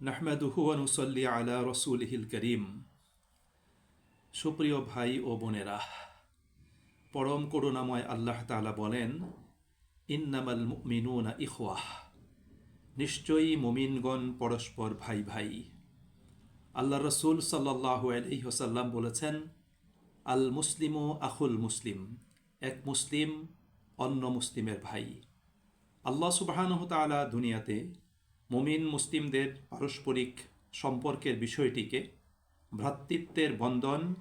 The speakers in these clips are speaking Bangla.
নাহমাদুহু অনুসল্লি আলা রসুলহিল করিম। সুপ্রিয় ভাই ও বোনেরা, পরম করুণাময় আল্লাহ তাআলা বলেন, ইন্নামাল মুমিনুনা ইখওয়াহ নিশ্চয়ই মুমিনগণ পরস্পর ভাই ভাই। আল্লাহ রসুল সাল্লাহ আলহিহসাল্লাম বলেছেন, আল মুসলিমু আহুল মুসলিম, এক মুসলিম অন্য মুসলিমের ভাই। আল্লাহ সুবাহানহ তালা দুনিয়াতে মুমিন মুসলিমদের পারস্পরিক সম্পর্কের বিষয়টিকে ভ্রাতৃত্বের বন্ধন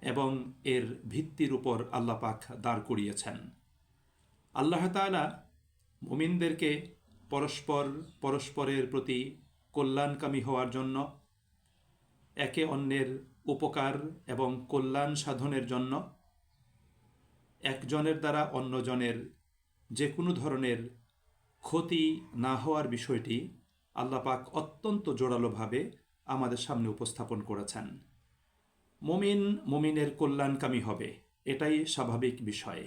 এবং এর ভিত্তির উপর আল্লাহ পাক দাঁড় করিয়েছেন। আল্লাহ তালা মুমিনদেরকে পরস্পর পরস্পরের প্রতি কল্যাণকামী হওয়ার জন্য, একে অন্যের উপকার এবং কল্যাণ সাধনের জন্য, একজনের দ্বারা অন্যজনের যে কোনো ধরনের ক্ষতি না হওয়ার বিষয়টি আল্লাপাক অত্যন্ত জোরালোভাবে আমাদের সামনে উপস্থাপন করেছেন। মুমিন মুমিনের কল্যাণকামী হবে, এটাই স্বাভাবিক বিষয়।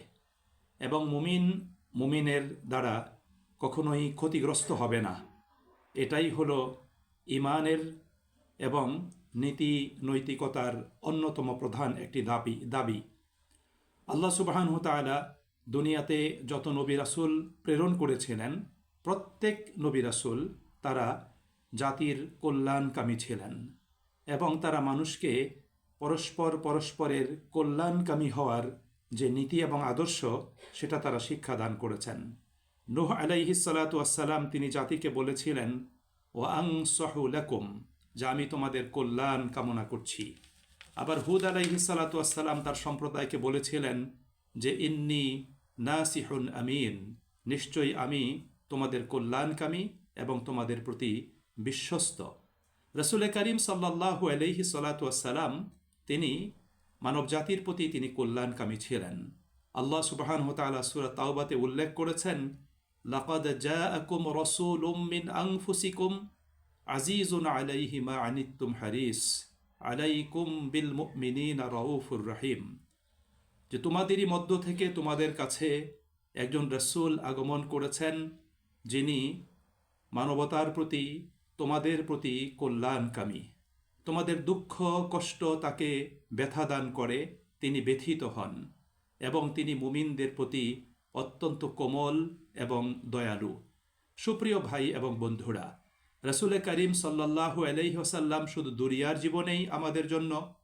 এবং মুমিন মুমিনের দ্বারা কখনোই ক্ষতিগ্রস্ত হবে না। এটাই হলো ইমানের এবং নীতি নৈতিকতার অন্যতম প্রধান একটি দাবি দাবি। আল্লাহ সুবাহান তালা দুনিয়াতে যত নবী রাসুল প্রেরণ করেছিলেন, প্রত্যেক নবী রাসুল তারা জাতির কল্যাণকামী ছিলেন এবং তারা মানুষকে পরস্পর পরস্পরের কল্যাণকামী হওয়ার যে নীতি এবং আদর্শ, সেটা তারা শিক্ষাদান করেছেন। নোহ নুহ আলাইহিসালাতাম তিনি জাতিকে বলেছিলেন ও আং সহুলাকুম যা আমি তোমাদের কল্যাণ কামনা করছি। আবার হুদ আলাইহিসালাতাম তার সম্প্রদায়কে বলেছিলেন যে, ইন্নি নাসিহুন আমিন, নিশ্চয়ই আমি তোমাদের কল্যাণকামী এবং তোমাদের প্রতি বিশ্বস্ত। রসুল করিম সাল্লাহু আলহি সালাতাম তিনি মানব জাতির প্রতি তিনি কল্যাণকামী ছিলেন। আল্লাহ সুবাহান হতালা সুরা তাওবাতে উল্লেখ করেছেন, লাকাদ জাআকুম রাসূলুম মিন আনফুসিকুম আজিজুন আলাইহি মা আনিত্তুম হারিস, আলাইকুম বিল মুমিনিনা রাউফুর রহিম। যে তোমাদেরই মধ্য থেকে তোমাদের কাছে একজন রসুল আগমন করেছেন, যিনি মানবতার প্রতি, তোমাদের প্রতি কল্যাণকামী। তোমাদের দুঃখ, কষ্ট তাকে ব্যথা দান করে, তিনি ব্যথিত হন এবং তিনি মুমিনদের প্রতি অত্যন্ত কোমল এবং দয়ালু। সুপ্রিয় ভাই এবং বন্ধুরা, রসুল করিম সাল্লাহু আলহিহসাল্লাম শুধু দুরিয়ার জীবনেই আমাদের জন্য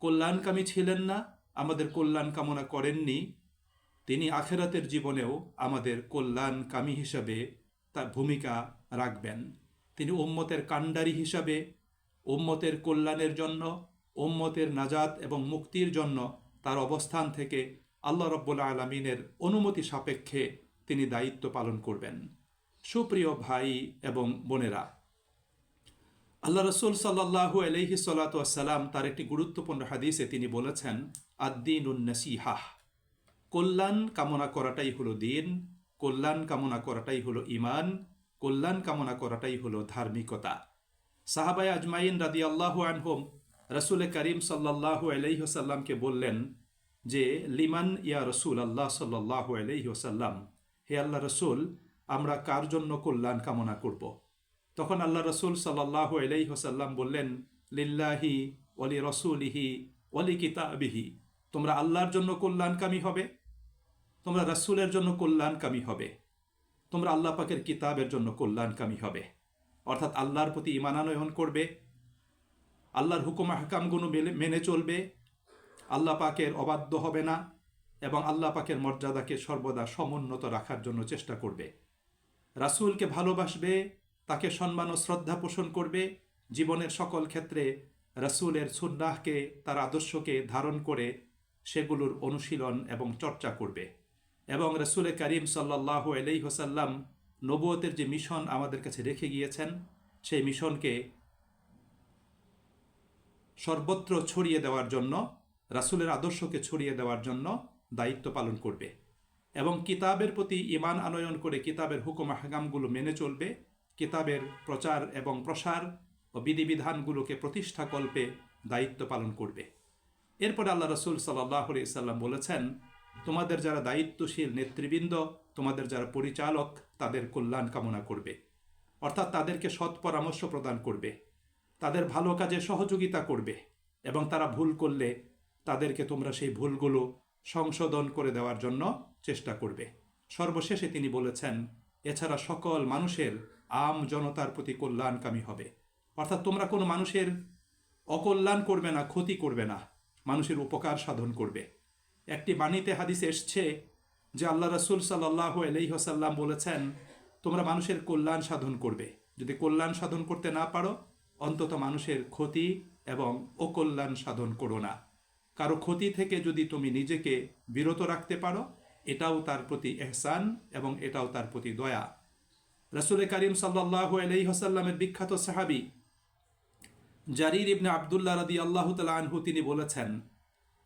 কল্যাণকামী ছিলেন না আমাদের কল্যাণ কামনা করেননি, তিনি আখেরাতের জীবনেও আমাদের কল্যাণকামী হিসাবে তার ভূমিকা রাখবেন। তিনি উম্মতের কাণ্ডারি হিসাবে ওম্মতের কল্যাণের জন্য, উম্মতের নাজাত এবং মুক্তির জন্য তার অবস্থান থেকে আল্লাহ রব্বুল্লা আলমিনের অনুমতি সাপেক্ষে তিনি দায়িত্ব পালন করবেন। সুপ্রিয় ভাই এবং বোনেরা আল্লাহ রসুল সাল্লাহু আলহি সাল্লাতাম তার একটি গুরুত্বপূর্ণ হাদিসে তিনি বলেছেন আদ্দিন উন্নসিহাহ কল্যাণ কামনা করাটাই হলো দিন, কল্যাণ কামনা করাটাই হলো ইমান কল্যাণ কামনা করাটাই হলো ধার্মিকতা। সাহাবাই আজমাইন রাদি আল্লাহ আনহোম রসুল করিম সাল্লাহু আলহিহসাল্লামকে বললেন যে, লিমান ইয়া রসুল আল্লাহ সাল্লাহ আলহিহসাল্লাম হে আল্লাহ রসুল, আমরা কার জন্য কল্যাণ কামনা করব? তখন আল্লাহ রসুল সাল্লাহ আলহিহসাল্লাম বললেন, লিল্লাহি ওলি রসুলিহি অলি কিতাবিহি তোমরা আল্লাহর জন্য কল্যাণকামী হবে, তোমরা রসুলের জন্য কল্যাণকামী হবে, তোমরা আল্লাহ পাকের কিতাবের জন্য কল্যাণকামী হবে। অর্থাৎ আল্লাহর প্রতি ইমানানয়ন করবে, আল্লাহর হুকুম হাকামগুলো মেনে চলবে, আল্লাহ পাকের অবাধ্য হবে না এবং আল্লাহ পাকের মর্যাদাকে সর্বদা সমুন্নত রাখার জন্য চেষ্টা করবে। রাসুলকে ভালোবাসবে তাকে সম্মান ও শ্রদ্ধা পোষণ করবে। জীবনের সকল ক্ষেত্রে রাসুলের সুন্নাহকে, তার আদর্শকে ধারণ করে সেগুলোর অনুশীলন এবং চর্চা করবে। এবং রসুল করিম সাল্লাহ আলাই হোসাল্লাম নবুয়তের যে মিশন আমাদের কাছে রেখে গিয়েছেন, সেই মিশনকে সর্বত্র ছড়িয়ে দেওয়ার জন্য, রাসুলের আদর্শকে ছড়িয়ে দেওয়ার জন্য দায়িত্ব পালন করবে। এবং কিতাবের প্রতি ইমান আনয়ন করে কিতাবের হুকুম হাগামগুলো মেনে চলবে। কিতাবের প্রচার এবং প্রসার ও বিধিবিধানগুলোকে প্রতিষ্ঠা কল্পে দায়িত্ব পালন করবে। এরপর আল্লাহ রসুল সাল্লাহ সাল্লাম বলেছেন, তোমাদের যারা দায়িত্বশীল নেতৃবৃন্দ, তোমাদের যারা পরিচালক, তাদের কল্যাণ কামনা করবে। অর্থাৎ তাদেরকে সৎ পরামর্শ প্রদান করবে। তাদের ভালো কাজে সহযোগিতা করবে এবং তারা ভুল করলে তাদেরকে তোমরা সেই ভুলগুলো সংশোধন করে দেওয়ার জন্য চেষ্টা করবে। সর্বশেষে তিনি বলেছেন, এছাড়া সকল মানুষের আম জনতার প্রতি কল্যাণকামী হবে। অর্থাৎ তোমরা কোনো মানুষের অকল্যাণ করবে না, ক্ষতি করবে না। মানুষের উপকার সাধন করবে। একটি বাণীতে হাদিস এসছে যে আল্লাহ রসুল সাল্লাহ আলহিহসাল্লাম বলেছেন, তোমরা মানুষের কল্যাণ সাধন করবে। যদি কল্যাণ সাধন করতে না পারো, অন্তত মানুষের ক্ষতি এবং অকল্যাণ সাধন করো না। কারও ক্ষতি থেকে যদি তুমি নিজেকে বিরত রাখতে পারো, এটাও তার প্রতি এহসান এবং এটাও তার প্রতি দয়া। রসুল করিম সাল্লাহ আলহিহসাল্লামের বিখ্যাত সাহাবি জারির ইবনে আবদুল্লাহ রদি আল্লাহ আনহু তিনি বলেছেন,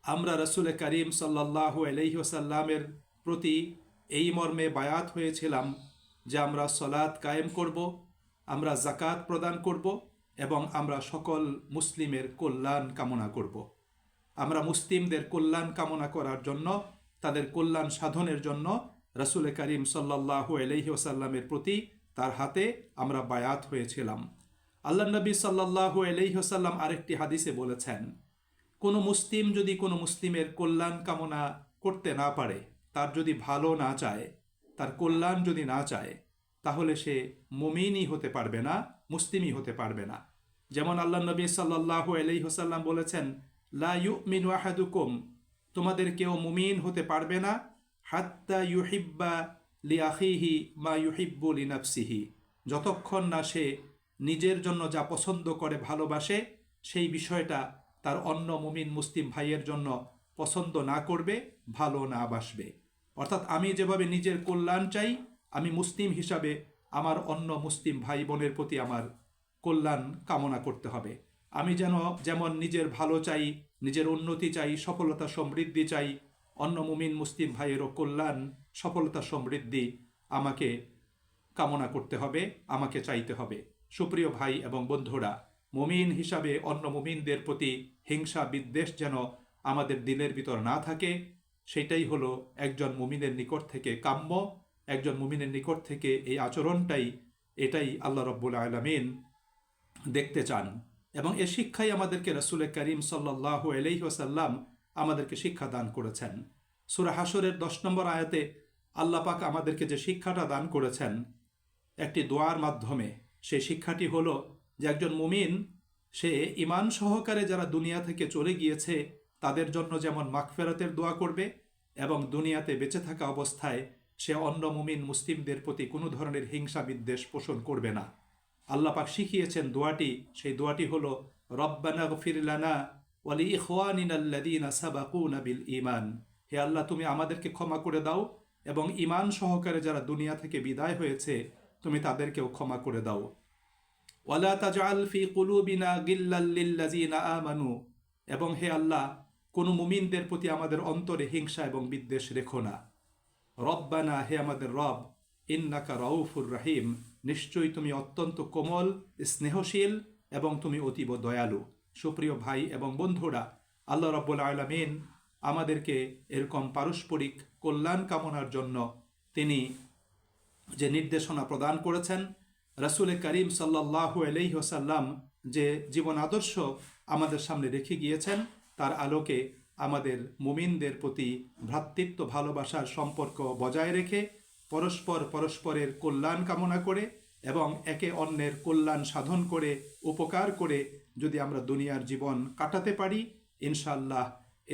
আমরা রসুল করিম সাল্লাহ আলহিহসাল্লামের প্রতি এই মর্মে বায়াত হয়েছিলাম যে আমরা সলাৎ কায়েম করব, আমরা জাকাত প্রদান করব এবং আমরা সকল মুসলিমের কল্যাণ কামনা করব। আমরা মুসলিমদের কল্যাণ কামনা করার জন্য, তাদের কল্যাণ সাধনের জন্য রসুল করিম সাল্লাহ আলহি ওসাল্লামের প্রতি তার হাতে আমরা বায়াত হয়েছিলাম। আল্লাহ নবী সাল্লাহ আলহিহসাল্লাম আরেকটি হাদিসে বলেছেন, কোনো মুসলিম যদি কোনো মুসলিমের কল্যাণ কামনা করতে না পারে, তার যদি ভালো না চায়, তার কল্যাণ যদি না চায়, তাহলে সে মুমিনই হতে পারবে না, মুসলিমই হতে পারবে না। যেমন আল্লাহ নবী সাল্লাহ আলহিহসাল্লাম বলেছেন, লা ইউমিন ওয়াহাদুকুম তোমাদের কেউ মুমিন হতে পারবে না, হাত্তা ইউহিব্বা লি আখিহি মা ইউহিব্বু লি নাফসিহি যতক্ষণ না সে নিজের জন্য যা পছন্দ করে ভালোবাসে, সেই বিষয়টা তার অন্য মুমিন মুসলিম ভাইয়ের জন্য পছন্দ না করবে, ভালো না বাসবে। অর্থাৎ আমি যেভাবে নিজের কল্যাণ চাই, আমি মুসলিম হিসাবে আমার অন্য মুসলিম ভাই বোনের প্রতি আমার কল্যাণ কামনা করতে হবে। আমি যেন যেমন নিজের ভালো চাই, নিজের উন্নতি চাই, সফলতা সমৃদ্ধি চাই, অন্য মুমিন মুসলিম ভাইয়েরও কল্যাণ সফলতা সমৃদ্ধি আমাকে কামনা করতে হবে, আমাকে চাইতে হবে। সুপ্রিয় ভাই এবং বন্ধুরা, মুমিন হিসাবে অন্য মুমিনদের প্রতি হিংসা, বিদ্বেষ যেন আমাদের দিলের ভিতর না থাকে, সেটাই হলো একজন মুমিনের নিকট থেকে কাম্য, একজন মুমিনের নিকট থেকে এই আচরণটাই, এটাই আল্লাহ রব্বুল আলমিন দেখতে চান। এবং এ শিক্ষাই আমাদেরকে রসুল করিম সাল্লাহ আলহি ওসাল্লাম আমাদেরকে শিক্ষা দান করেছেন। সুরা হাসরের দশ নম্বর আয়াতে আল্লাপাক আমাদেরকে যে শিক্ষাটা দান করেছেন একটি দোয়ার মাধ্যমে, সেই শিক্ষাটি হলো যে একজন মুমিন, সে ইমান সহকারে যারা দুনিয়া থেকে চলে গিয়েছে, তাদের জন্য যেমন মাগফেরাতের দোয়া করবে এবং দুনিয়াতে বেঁচে থাকা অবস্থায় সে অন্য মুমিন মুসলিমদের প্রতি কোনো ধরনের হিংসা বিদ্বেষ পোষণ করবে না। আল্লাপাক শিখিয়েছেন দোয়াটি, সেই দোয়াটি হলো, রব্বানা গফিরলানা ওয়ালি ইখওয়ানিনাল্লাদিনা সাবাকুনা বিল ইমান হে আল্লাহ, তুমি আমাদেরকে ক্ষমা করে দাও এবং ইমান সহকারে যারা দুনিয়া থেকে বিদায় হয়েছে, তুমি তাদেরকেও ক্ষমা করে দাও। ওয়ালা তাজআল ফি কুলুবিনা আমানু। এবং হে আল্লাহ, কোনো মুমিনদের প্রতি আমাদের অন্তরে হিংসা এবং বিদ্বেষ রেখো না। রব্বানা, হে আমাদের রব, ইন্নাকা রউফুর রাহিম। নিশ্চয়ই তুমি অত্যন্ত কোমল, স্নেহশীল এবং তুমি অতীব দয়ালু। সুপ্রিয় ভাই এবং বন্ধুরা, আল্লাহ রব্বুল আলমিন আমাদেরকে এরকম পারস্পরিক কল্যাণ কামনার জন্য তিনি যে নির্দেশনা প্রদান করেছেন, রসুল করিম সাল্লাহু আলহিহসাল্লাম যে জীবন আদর্শ আমাদের সামনে রেখে গিয়েছেন, তার আলোকে আমাদের মুমিনদের প্রতি ভ্রাতৃত্ব ভালোবাসার সম্পর্ক বজায় রেখে পরস্পর পরস্পরের কল্যাণ কামনা করে এবং একে অন্যের কল্যাণ সাধন করে, উপকার করে যদি আমরা দুনিয়ার জীবন কাটাতে পারি ইনশাল্লাহ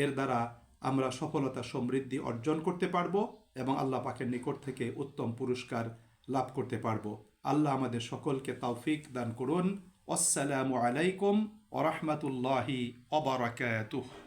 এর দ্বারা আমরা সফলতা সমৃদ্ধি অর্জন করতে পারব এবং আল্লাহ পাকের নিকট থেকে উত্তম পুরস্কার লাভ করতে পারব। আল্লাহ আমাদের সকলকে তৌফিক দান করুন। আসসালামু আলাইকুম ওরহমতুল্লাহি অবরাকাতুহ